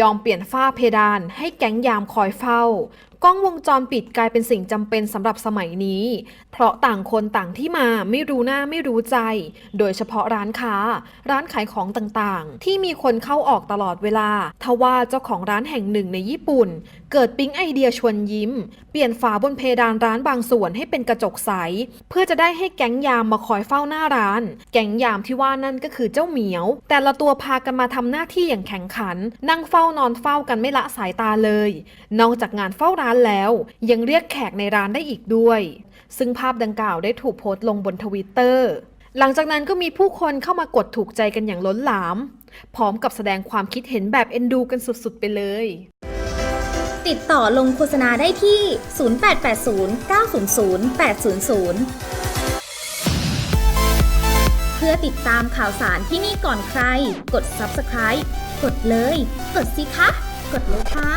ยอมเปลี่ยนฝ้าเพดานให้แก๊งยามคอยเฝ้า กล้องวงจรปิดกลายเป็นสิ่งจำเป็นสำหรับสมัยนี้ เพราะต่างคนต่างที่มาไม่รู้หน้าไม่รู้ใจ โดยเฉพาะร้านค้า ร้านขายของต่างๆ ที่มีคนเข้าออกตลอดเวลา ทว่าเจ้าของร้านแห่งหนึ่งในญี่ปุ่น เกิดปิ๊งไอเดียชวนยิ้ม เปลี่ยนฝาบนเพดานร้านบางส่วนให้เป็นกระจกใส เพื่อจะได้ให้แก๊งยามมาคอยเฝ้าหน้าร้าน แก๊งยามที่ว่านั่นก็คือเจ้าเหมียว แต่ละตัวพากันมาทำหน้าที่อย่างแข็งขัน นั่งเฝ้านอนเฝ้ากันไม่ละสายตาเลย นอกจากงานเฝ้าร้านแล้ว ยังเรียกแขกในร้านได้อีกด้วย ซึ่งภาพดังกล่าวได้ถูกโพสต์ลงบนทวิตเตอร์หลังจากนั้นก็มีผู้คนเข้ามากดถูกใจกันอย่างล้นหลาม พร้อมกับแสดงความคิดเห็นแบบเอ็นดูกันสุดๆไปเลย ติดต่อลงโฆษณาได้ที่ 0880 900 800 เพื่อติดตามข่าวสารที่นี่ก่อนใคร กด subscribe กดเลย กดสิคะ กดเลยค่ะ